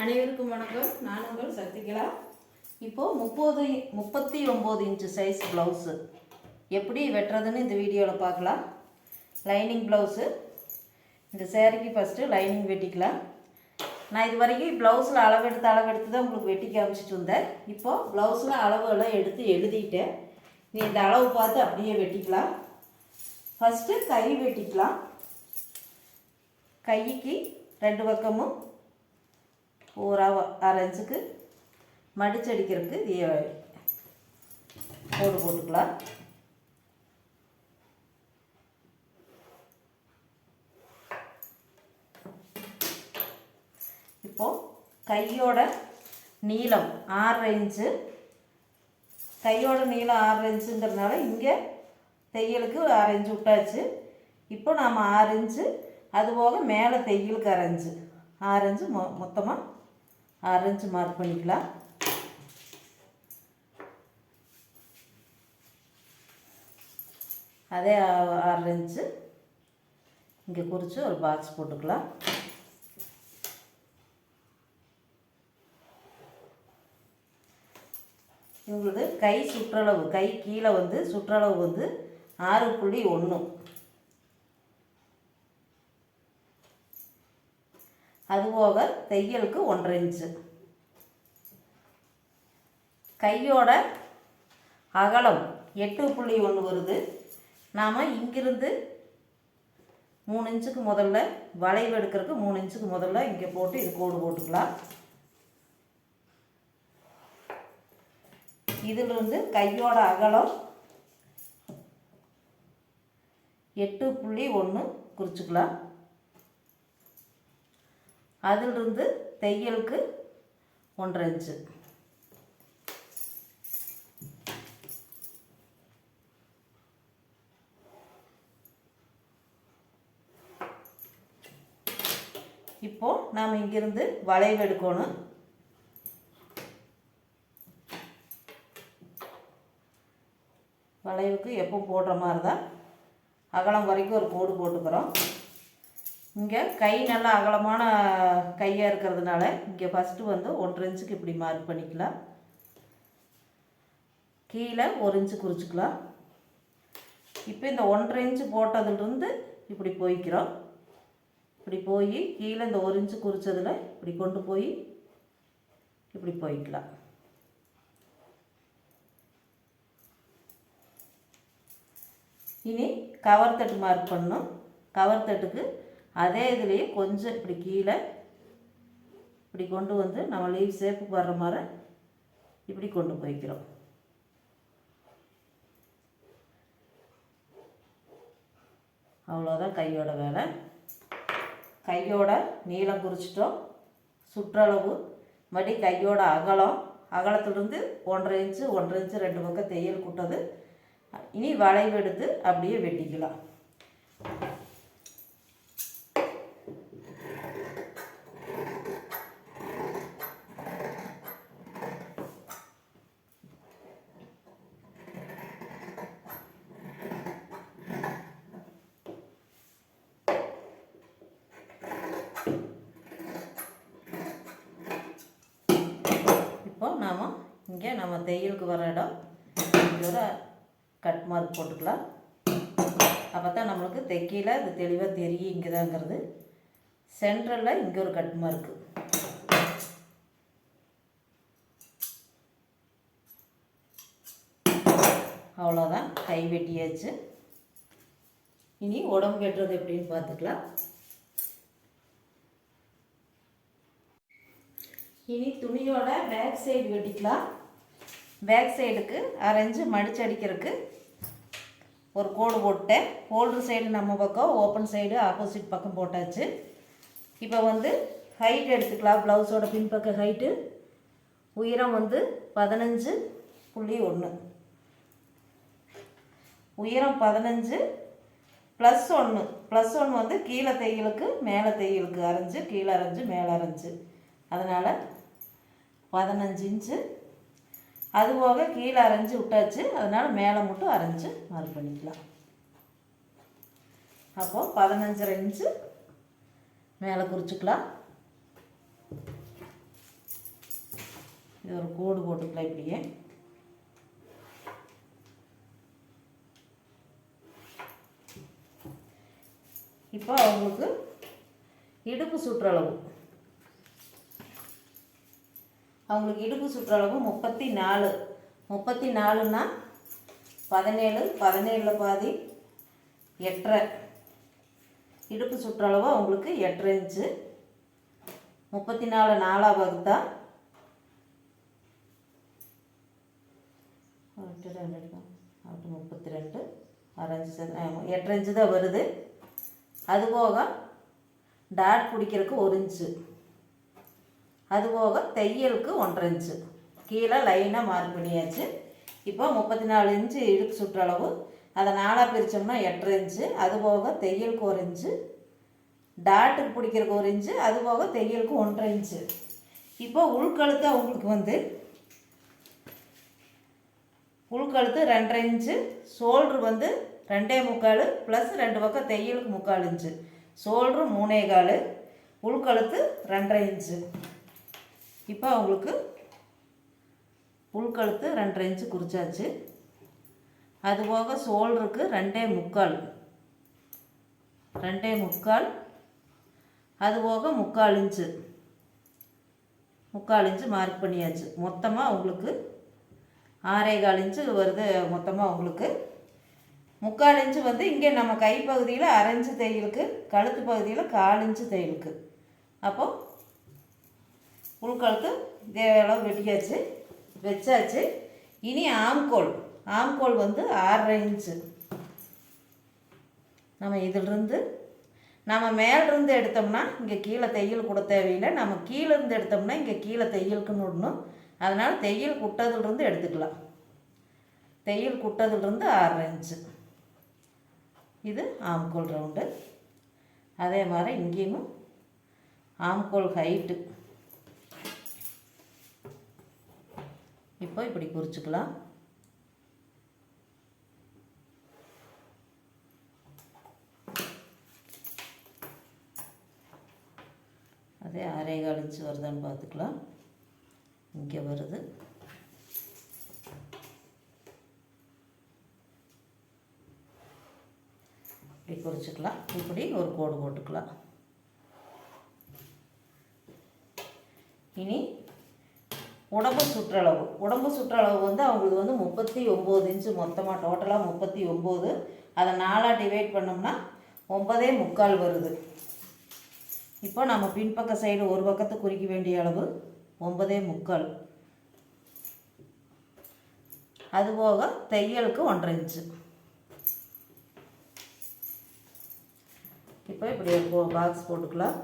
அனைவருக்கும் வணக்கம். நான் உங்கள் சக்திகலா. இப்போது முப்பது முப்பத்தி ஒம்பது இன்ச்சு சைஸ் ப்ளவுஸு எப்படி வெட்டுறதுன்னு இந்த வீடியோவில் பார்க்கலாம். லைனிங் ப்ளவுஸு இந்த சேரீக்கு ஃபஸ்ட்டு லைனிங் வெட்டிக்கலாம். நான் இது வரைக்கும் ப்ளவுஸில் அளவெடுத்து அளவெடுத்து தான் உங்களுக்கு வெட்டி காமிச்சிட்டு இருந்தேன் இப்போது ப்ளவுஸில் அளவுலாம் எடுத்து எழுதிட்டேன் நீ இந்த அளவு பார்த்து அப்படியே வெட்டிக்கலாம். ஃபஸ்ட்டு கை வெட்டிக்கலாம். கைக்கு ரெண்டு பக்கமும் ஒரு அரைஞ்சுக்கு மடிச்சடிக்கிறதுக்கு இது போட்டு போட்டுக்கலாம். இப்போது கையோட நீளம் ஆறு இன்ச்சு. கையோட நீளம் ஆறு இன்ச்சுங்கிறதுனால இங்கே தையலுக்கு ஆறு இன்ச்சு விட்டாச்சு. இப்போ நாம் ஆறு இன்ச்சு அதுபோக மேலே தையலுக்கு அரைஞ்சு ஆறு இன்ச்சு மொ மொத்தமாக ஆறு இன்ச்சு மார்க் பண்ணிக்கலாம். அதே ஆரஞ்சு. ஆறு இங்கே குறித்து ஒரு பாக்ஸ் போட்டுக்கலாம். இவங்களுக்கு கை சுற்றளவு கை கீழே வந்து சுற்றளவு வந்து ஆறு புள்ளி ஒன்று அதுபோக தையலுக்கு ஒன்றரை இன்ச்சு. கையோட அகலம் எட்டு புள்ளி ஒன்று வருது. நாம் இங்கிருந்து மூணு இன்ச்சுக்கு முதல்ல வளைவு எடுக்கிறதுக்கு மூணு இன்ச்சுக்கு முதல்ல இங்கே போட்டு இது கோடு போட்டுக்கலாம். இதிலிருந்து கையோட அகலம் எட்டு புள்ளி ஒன்று குறிச்சிக்கலாம். அதிலிருந்து தையலுக்கு ஒன்றரை இன்ச்சு. இப்போ நாம் இங்கிருந்து வளைவு எடுக்கணும். வளைவுக்கு எப்போ போடுற மாதிரி தான் அகலம் வரைக்கும் ஒரு கோடு போட்டுக்கிறோம். இங்கே கை நல்லா அகலமான கையாக இருக்கிறதுனால இங்கே ஃபஸ்ட்டு வந்து ஒன்றரை இன்ச்சுக்கு இப்படி மார்க் பண்ணிக்கலாம். கீழே ஒரு இன்ச்சு குறிச்சிக்கலாம். இப்போ இந்த ஒன்றரை இன்ச்சு போட்டதுலேருந்து இப்படி போய்க்கிறோம். இப்படி போய் கீழே இந்த ஒரு இன்ச்சு குறித்ததில் இப்படி கொண்டு போய் இப்படி போய்க்கலாம். இனி கவர் தட்டு மார்க் பண்ணணும். கவர் தட்டுக்கு அதே இதுலேயே கொஞ்சம் இப்படி கீழே இப்படி கொண்டு வந்து நம்ம லீவ் ஷேப்புக்கு வர்ற மாதிரி இப்படி கொண்டு போய்க்கிறோம். அவ்வளோதான் கையோட வேலை. கையோட நீளம் குறிச்சிட்டோம். சுற்றளவு. மறுபடி கையோட அகலம். அகலத்துலேருந்து ஒன்றரை இன்ச்சு ஒன்றரை இன்ச்சு ரெண்டு பக்கம் தையல் கூட்டது. இனி வளைவு எடுத்து அப்படியே வெட்டிக்கலாம் இப்போ நாம் இங்கே நம்ம தையலுக்கு வர இடம். இங்கே கட் மார்க் போட்டுக்கலாம். அப்போ தான் நம்மளுக்கு தைக்கையில் இது தெளிவாக தெரியும் இங்கே தாங்கிறது சென்ட்ரலில் இங்கே ஒரு கட் மார்க்கு அவ்வளோதான் கை வெட்டியாச்சு. இனி உடம்பு வெட்டுறது எப்படின்னு பார்த்துக்கலாம். இனி துணியோட பேக் சைடு வெட்டிக்கலாம். பேக் சைடுக்கு அரைஞ்சு மடிச்சு அடிக்கிறதுக்கு ஒரு கோடு போட்டேன் ஹோல்டர் சைடு நம்ம பக்கம் ஓப்பன் சைடு ஆப்போசிட் பக்கம் போட்டாச்சு. இப்போ வந்து ஹைட் எடுத்துக்கலாம். ப்ளவுஸோட பின்பக்க ஹைட்டு உயரம் வந்து பதினஞ்சு புள்ளி ஒன்று உயரம் பதினஞ்சு ப்ளஸ் ஒன்று ப்ளஸ் ஒன்று வந்து கீழே தையலுக்கு மேலே தையலுக்கு அரைஞ்சு கீழே அரைஞ்சு மேலே அரைஞ்சு. அதனால் பதினஞ்சு இன்ச்சு. அது போக கீழே அரைஞ்சு விட்டாச்சு. அதனால் மேலே மட்டும் அரைஞ்சு மார்க் பண்ணிக்கலாம். அப்போது பதினஞ்சரை இன்ச்சு மேலே குறிச்சிக்கலாம். இது ஒரு கோடு போட்டுக்கலாம் இப்படியே. இப்போ அவங்களுக்கு இடுப்பு சுற்றளவு. அவங்களுக்கு இடுப்பு சுற்றளவு முப்பத்தி நாலு முப்பத்தி நாலுன்னா பதினேழு பதினேழில் பாதி எட்டரை. இடுப்பு சுற்றளவு அவங்களுக்கு எட்டரை இன்ச்சு. முப்பத்தி நாலு நாலாக வகுத்தா எட்டு ரெண்டு முப்பத்தி ரெண்டு அரைஞ்சு எட்டரை இன்ச்சு தான் வருது அதுபோக டாட் பிடிக்கிறதுக்கு ஒரு இன்ச்சு. அது போக தையலுக்கு ஒன்றரை இன்ச்சு கீழே லைனாக மார்க் பண்ணியாச்சு. இப்போ முப்பத்தி நாலு இன்ச்சு இழுக்கு சுற்றளவு. அதை நாலாக பிரித்தோம்னா எட்டரை இன்ச்சு அது போக தையலுக்கு ஒரு இன்ச்சு டாட்டுக்கு பிடிக்கிறதுக்கு ஒரு இன்ச்சு அது போக தையலுக்கு ஒன்றரை இன்ச்சு இப்போ உள்கழுத்து அவங்களுக்கு வந்து உள்கழுத்து ரெண்டரை இன்ச்சு ஷோல்ட்ரு வந்து ரெண்டே முக்கால் ப்ளஸ் ரெண்டு பக்கம் தையலுக்கு முக்கால் இன்ச்சு ஷோல்ட்ரு மூணே கால். உள்கழுத்து ரெண்டரை இன்ச்சு இப்போ அவங்களுக்கு புல்கழுத்து ரெண்டரை இன்ச்சு குறிச்சாச்சு. அது போக ரெண்டே முக்கால். ரெண்டே முக்கால். அது போக முக்கால் இன்ச்சு. முக்கால் இன்ச்சு மார்க் பண்ணியாச்சு. மொத்தமாக அவங்களுக்கு ஆறே கால் இன்ச்சு வருது மொத்தமாக அவங்களுக்கு. முக்கால் இன்ச்சு வந்து இங்கே நம்ம கைப்பகுதியில் அரைஞ்சு தையலுக்கு கழுத்து பகுதியில் கால் இன்ச்சு தையலுக்கு. அப்போது உள்கழுத்து இதே அளவு வெட்டியாச்சு வச்சாச்சு. இனி ஆம்கோல். ஆம்கோல் வந்து ஆறரை இன்ச்சு நம்ம இதிலிருந்து நம்ம மேலிருந்து எடுத்தோம்னா இங்கே கீழே தையல் கூட தேவையில்லை. நம்ம கீழேருந்து எடுத்தோம்னா இங்கே கீழே தையலுக்குன்னு விடணும். அதனால் தையல் குட்டதுலேருந்து எடுத்துக்கலாம். தையல் குட்டதுலேருந்து ஆறரை இன்ச்சு இது ஆம்கோல் ரவுண்டு அதே மாதிரி இங்கேயும் ஆம்கோல் ஹைட்டு இப்போ இப்படி குறிச்சிக்கலாம். அதே அரை கழிச்சு வருதான்னு பார்த்துக்கலாம். இங்கே வருது. இப்படி குறிச்சிக்கலாம். இப்படி ஒரு கோடு போட்டுக்கலாம். இனி உடம்பு சுற்றளவு. உடம்பு சுற்றளவு வந்து அவங்களுக்கு வந்து முப்பத்தி ஒம்பது இன்ச்சு மொத்தமாக டோட்டலாக முப்பத்தி ஒம்பது. அதை நாலாக டிவைட் பண்ணோம்னா ஒன்பதே முக்கால் வருது. இப்போ நம்ம பின்பக்க சைடு ஒரு பக்கத்தை குறிக்க வேண்டிய அளவு ஒன்பதே முக்கால். அதுபோக தையலுக்கு ஒன்றரை இன்ச்சு இப்போ இப்படி பாக்ஸ் போட்டுக்கலாம்.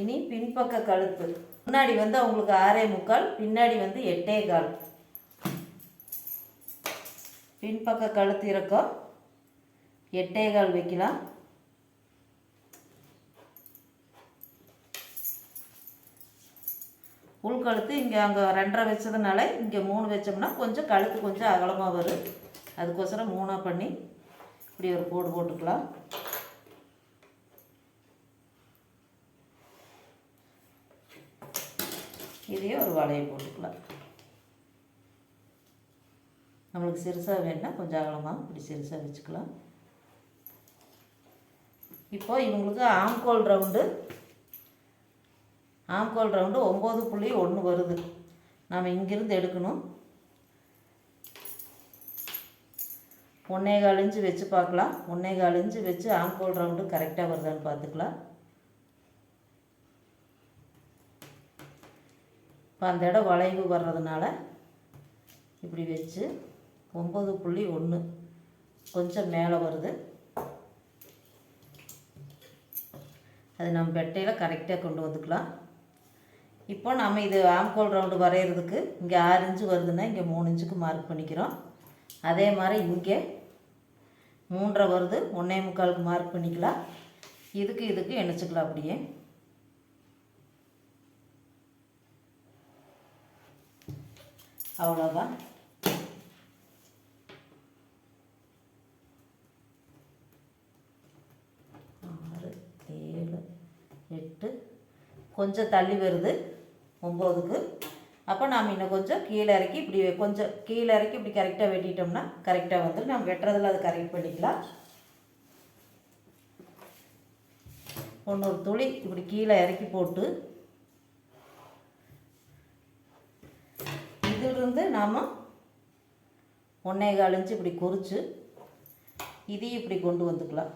இனி பின்பக்க கழுத்து. முன்னாடி வந்து அவங்களுக்கு ஆறே முக்கால் பின்னாடி வந்து எட்டே கால். பின்பக்க கழுத்து இறக்கம் எட்டே கால் வைக்கலாம். உள்கழுத்து இங்கே அங்கே ரெண்டரை வச்சதுனால இங்கே மூணு வச்சோம்னா கொஞ்சம் கழுத்து கொஞ்சம் அகலமாக வரும். அதுக்கோசரம் மூணாக பண்ணி இப்படி ஒரு போடு போட்டுக்கலாம். இதையே ஒரு வளையை போட்டுக்கலாம். நம்மளுக்கு சிறுசாக வேணுன்னா கொஞ்சம் அகலமாக இப்படி சிறுசாக வச்சுக்கலாம். இப்போ இவங்களுக்கு ஆம்கோல் ரவுண்டு ஆம்கோல் ரவுண்டு ஒம்பது புள்ளி ஒன்று வருது. நாம் இங்கிருந்து எடுக்கணும். ஒன்றே கால் இன்ச்சு வச்சு பார்க்கலாம். ஒன்றே கால் இன்ச்சு வச்சு ஆம்கோல் ரவுண்டு கரெக்டாக வருதான்னு பார்த்துக்கலாம். இப்போ அந்த இடம் வளைவு வர்றதுனால இப்படி வச்சு ஒம்பது புள்ளி ஒன்று கொஞ்சம் மேலே வருது. அது நம்ம பெட்டையில் கரெக்டாக கொண்டு வந்துக்கலாம். இப்போ நம்ம இது ஆம்கோல் ரவுண்டு வரைகிறதுக்கு இங்கே ஆறு இன்ச்சு வருதுன்னா இங்கே மூணு இன்ச்சுக்கு மார்க் பண்ணிக்கிறோம். அதே மாதிரி இங்கே மூன்றரை வருது ஒன்றே முக்காலுக்கு மார்க் பண்ணிக்கலாம். இதுக்கு இதுக்கு இணைச்சிக்கலாம் அப்படியே. அவ்வளோதான் ஆறு ஏழு எட்டு. கொஞ்சம் தள்ளி வருது. ஒம்போதுக்கு. அப்போ நாம் இன்னும் கொஞ்சம் கீழே இறக்கி இப்படி கொஞ்சம் கீழே இறக்கி இப்படி கரெக்டாக வெட்டிட்டோம்னா கரெக்டாக வந்துடும் நம்ம வெட்டுறதில் அதை கரெக்ட் பண்ணிக்கலாம். ஒன்று ஒரு துளி இப்படி கீழே இறக்கி போட்டு வந்து நாம் ஒன்றே காலஞ்சு இப்படி குறித்து இதையும் இப்படி கொண்டு வந்துக்கலாம்.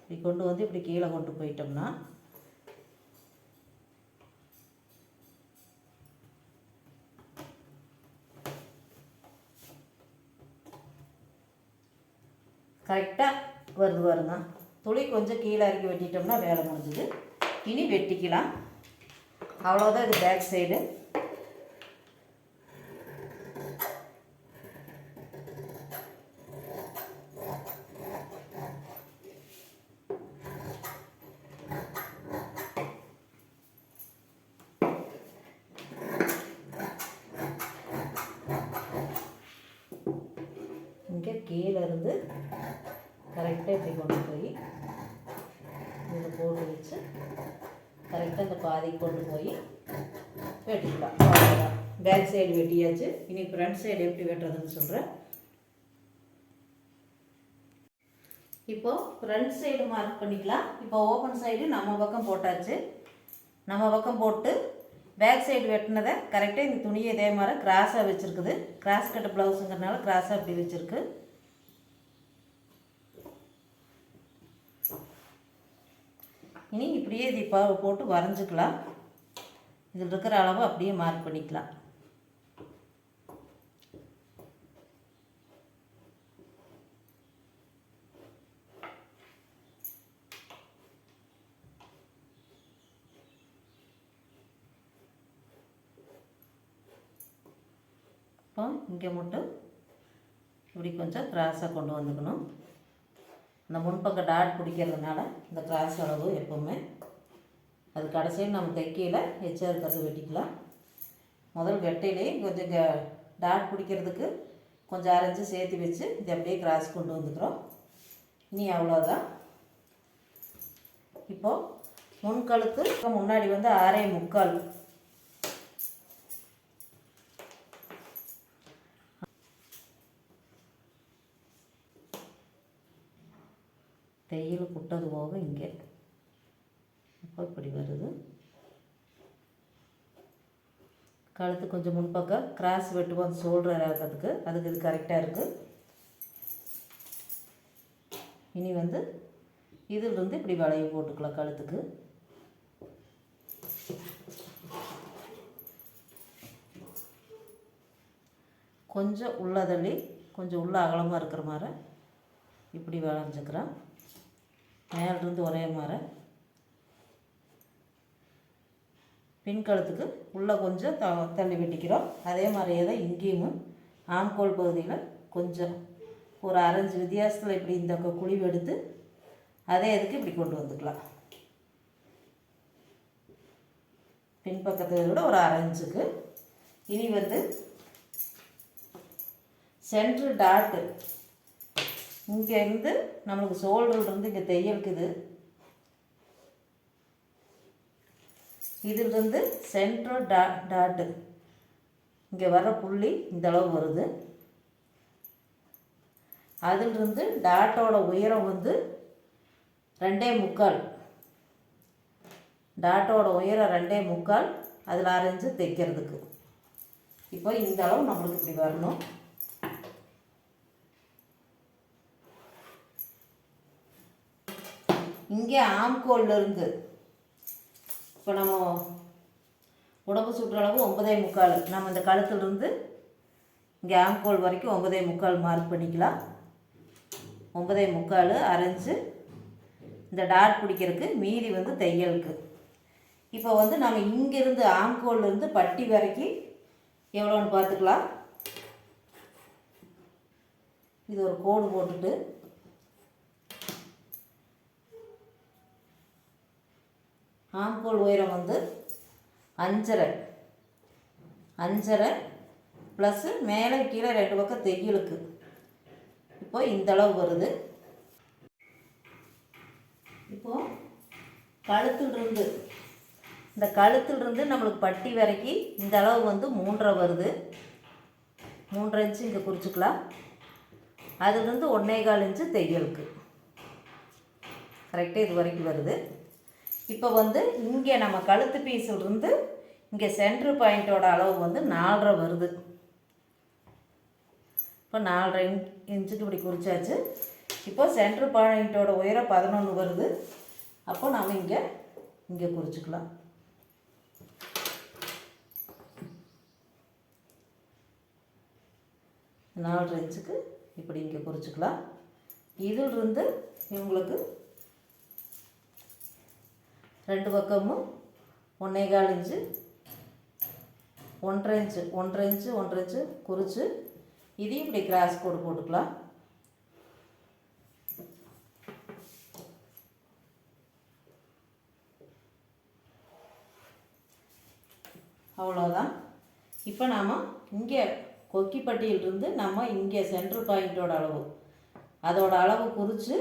இப்படி கொண்டு வந்து இப்படி கீழே கொண்டு போயிட்டோம்னா கரெக்டாக வருது வருங்க துளி கொஞ்சம் கீழே இறக்கி வெட்டிட்டோம்னா வேலை முடிஞ்சுது. இனி வெட்டிக்கலாம். அவ்வளோதான் இது பேக் சைடு இங்கே கீழே இருந்து கரெக்டாக இப்படி கொண்டு போய் இதில் போட்டு வச்சு கரெக்டாக இந்த பாதிக்கு கொண்டு போய் வெட்டிக்கலாம். அவ்வளோதான் பேக் சைடு வெட்டியாச்சு. இனி ஃப்ரண்ட் சைடு எப்படி வெட்டுறதுன்னு சொல்கிறேன் இப்போது ஃப்ரண்ட் சைடு மார்க் பண்ணிக்கலாம். இப்போ ஓப்பன் சைடு நம்ம பக்கம் போட்டாச்சு. நம்ம பக்கம் போட்டு பேக் சைடு வெட்டினதை கரெக்டாக இந்த துணியை இதே மாதிரி கிராஸாக வச்சுருக்குது. கிராஸ் கட்ட ப்ளவுஸுங்கிறனால கிராஸாக அப்படி வச்சுருக்கு. இனி இப்படியே தீபாவை போட்டு வரைஞ்சிக்கலாம். இதில் இருக்கிற அளவு அப்படியே மார்க் பண்ணிக்கலாம். இப்போ இங்கே மட்டும் இப்படி கொஞ்சம் கிராஸாக கொண்டு வந்துக்கணும். இந்த முன்பக்கம் டாட் பிடிக்கிறதுனால இந்த கிராஸ் அளவு எப்போவுமே அது கடைசியில் நம்ம தைக்கையில் எச்சா இருக்கிறது வெட்டிக்கலாம். முதல் வெட்டையிலே கொஞ்சம் டாட் பிடிக்கிறதுக்கு கொஞ்சம் அரைஞ்சி சேர்த்து வச்சு இதை அப்படியே கிராஸ் கொண்டு வந்துக்கிறோம். இனி அவ்வளோதான் இப்போது முன்கழுத்து முன்னாடி வந்து ஆறே முக்கால் விட்டது போக இங்கே. அப்போ இப்படி வருது. கழுத்து கொஞ்சம் முன்பக்கம் கிராஸ் வெட்டுவோம் ஷோல்டர் ஆகிறதுக்கு அதுக்கு இது கரெக்டாக இருக்குது இனி வந்து இதிலிருந்து இப்படி வளைய போட்டுக்கலாம் கழுத்துக்கு. கொஞ்சம் உள்ளதள்ளி கொஞ்சம் உள்ள அகலமாக இருக்கிற மாதிரி இப்படி வளைஞ்சிக்கிறேன். மேலிருந்து ஒரே மாதிரி. பின்கழுத்துக்கு உள்ளே கொஞ்சம் த தள்ளி வெட்டிக்கிறோம். அதே மாதிரியே தான் இங்கேயும் ஆம்கோல் பகுதியில் கொஞ்சம். ஒரு அரைஞ்சு வித்தியாசத்தில் இப்படி இந்த குழிவு எடுத்து அதே இதுக்கு இப்படி கொண்டு வந்துக்கலாம். பின்பக்கத்தை விட ஒரு அரைஞ்சுக்கு. இனி வந்து சென்ட்ரு டாட்டு இங்கேருந்து நம்மளுக்கு ஷோல்டர்லேருந்து இங்கே தையலுக்குது இதிலிருந்து சென்ட்ரல் டா டாட்டு இங்கே வர புள்ளி இந்த அளவு வருது. அதிலிருந்து டாட்டோட உயரம் வந்து ரெண்டே முக்கால். டாட்டோட உயரம் ரெண்டே முக்கால் அதில் அரைஞ்சு தைக்கிறதுக்கு. இப்போ இந்த அளவு நம்மளுக்கு இப்படி வரணும். இங்கே ஆம்கோல்லேருந்து இப்போ நம்ம உடம்பு சுற்றளவு ஒன்பதே முக்கால். நம்ம இந்த கழுத்துலேருந்து இங்கே ஆம்கோல் வரைக்கும் ஒன்பதே முக்கால் மார்க் பண்ணிக்கலாம். ஒன்பதே முக்கால் அரைஞ்சு இந்த டாட் பிடிக்கிறதுக்கு மீதி வந்து தையலுக்கு. இப்போ வந்து நம்ம இங்கேருந்து ஆம்கோல்லேருந்து பட்டி வரைக்கும் எவ்வளோன்னு பார்த்துக்கலாம். இது ஒரு கோடு போட்டுட்டு ஆம்கோல் உயரம் வந்து அஞ்சரை. அஞ்சரை ப்ளஸ்ஸு மேலே கீழே ரெண்டு பக்கம் தையலுக்கு. இப்போ இந்த அளவு வருது. இப்போ கழுத்திலிருந்து இந்த கழுத்திலிருந்து நம்மளுக்கு பட்டி வரைக்கும் இந்த அளவு வந்து மூன்றரை வருது. மூன்றரை இன்ச்சு இங்கே குறிச்சிக்கலாம். அதுலேருந்து ஒன்றே கால் இன்ச்சு தையலுக்கு. கரெக்டாக இது வரைக்கும் வருது. இப்போ வந்து இங்கே நம்ம கழுத்து பீஸிலிருந்து இங்கே சென்ட்ரு பாயிண்ட்டோட அளவு வந்து நாலரை வருது. இப்போ நாலரை இன்- இன்ச்சுக்கு இப்படி குறிச்சாச்சு. இப்போ சென்ட்ரு பாயிண்ட்டோட உயரம் பதினொன்று வருது. அப்போ நாம் இங்கே இங்கே குறிச்சிக்கலாம். நாலரை இன்ச்சுக்கு இப்படி இங்கே குறிச்சிக்கலாம். இதிலிருந்து இவங்களுக்கு ரெண்டு பக்கமும் ஒன்றே கால் இன்ச்சு ஒன்றரை இன்ச்சு ஒன்றரை இன்ச்சு ஒன்றரை இன்ச்சு குறித்து இதையும் இப்படி கிராஸ் கோடு போட்டுக்கலாம். அவ்வளோதான் இப்போ நாம் இங்கே கொக்கிப்பட்டியிலிருந்து நம்ம இங்கே சென்ட்ரு பாயிண்ட்டோட அளவு. அதோட அளவு குறித்து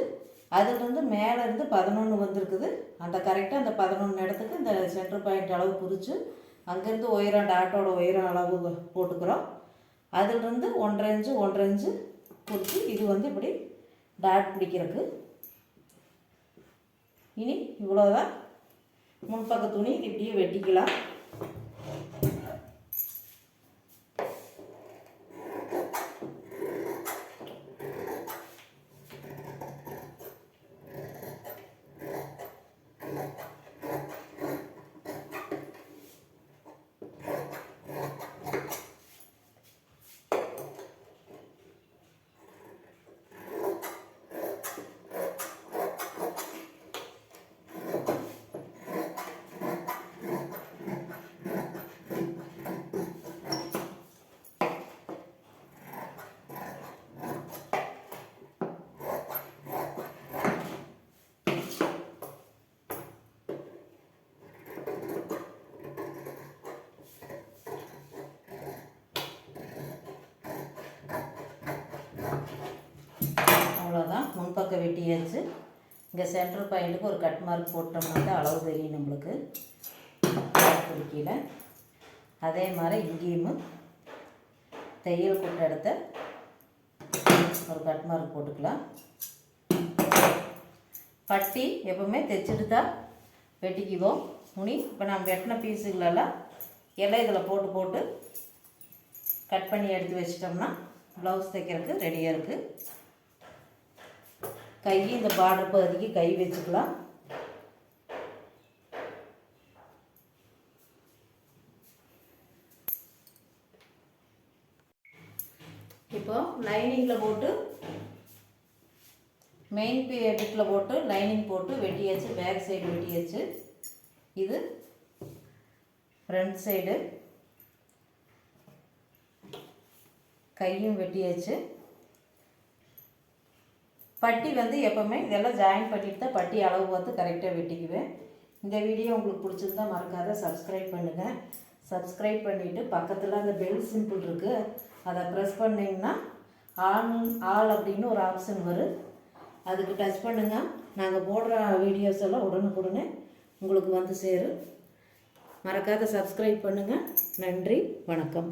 அதுலேருந்து மேலே இருந்து பதினொன்று வந்திருக்குது. அந்த கரெக்டாக அந்த பதினொன்று இடத்துக்கு இந்த சென்ட்ரு பாயிண்ட் அளவு குறித்து அங்கேருந்து உயரம் டாட்டோட உயரம் அளவு போட்டுக்கிறோம். அதுலேருந்து ஒன்றரை இன்ச்சு ஒன்றரை இன்ச்சு குறித்து இது வந்து இப்படி டாட் பிடிக்கிறதுக்கு. இனி இவ்வளோதான் முன்பக்க துணி இது இப்படியே வெட்டிக்கலாம். அவ்வளோதான் வெட்டியாச்சு. இங்கே சென்டர் பாயிண்ட்டுக்கு ஒரு கட் மார்க் போட்டோம்னா தான் அளவு தெரியும் நம்மளுக்கு. குறிக்கல அதே மாதிரி இங்கேயும் தையல் குட்ட இடத்த ஒரு கட் மார்க் போட்டுக்கலாம். பட்டி எப்பவுமே தைச்சிட்டு தான் வெட்டிக்குவோம். துணி இப்போ நம்ம வெட்டின பீஸுகளெல்லாம் எல்லாம் இதில் போட்டு போட்டு கட் பண்ணி எடுத்து வச்சிட்டோம்னா ப்ளவுஸ் தைக்கிறதுக்கு ரெடியாக இருக்குது கை இந்த பார்டர் பகுதிக்கு கை வச்சுக்கலாம். இப்போ லைனிங்கில் போட்டு மெயின் பிட்டில் போட்டு லைனிங் போட்டு வெட்டியாச்சு பேக் சைடு வெட்டியாச்சு. இது ஃப்ரண்ட் சைடு கையும் வெட்டியாச்சு. பட்டி வந்து எப்போவுமே இதெல்லாம் ஜாயின் பண்ணிட்டு தான் பட்டி அளவு பார்த்து கரெக்டாக வெட்டிக்குவேன். இந்த வீடியோ உங்களுக்கு பிடிச்சிருந்தா மறக்காத சப்ஸ்கிரைப் பண்ணுங்கள் சப்ஸ்கிரைப் பண்ணிவிட்டு பக்கத்தில் அந்த பெல் சிம்பிள் இருக்குது அதை ப்ரெஸ் பண்ணிங்கன்னா ஆன் ஆல் அப்படின்னு ஒரு ஆப்ஷன் வரும். அதுக்கு டச் பண்ணுங்கள் நாங்கள் போடுற வீடியோஸ் எல்லாம் உடனுக்குடனே உங்களுக்கு வந்து சேரும். மறக்காத சப்ஸ்கிரைப் பண்ணுங்கள் நன்றி வணக்கம்.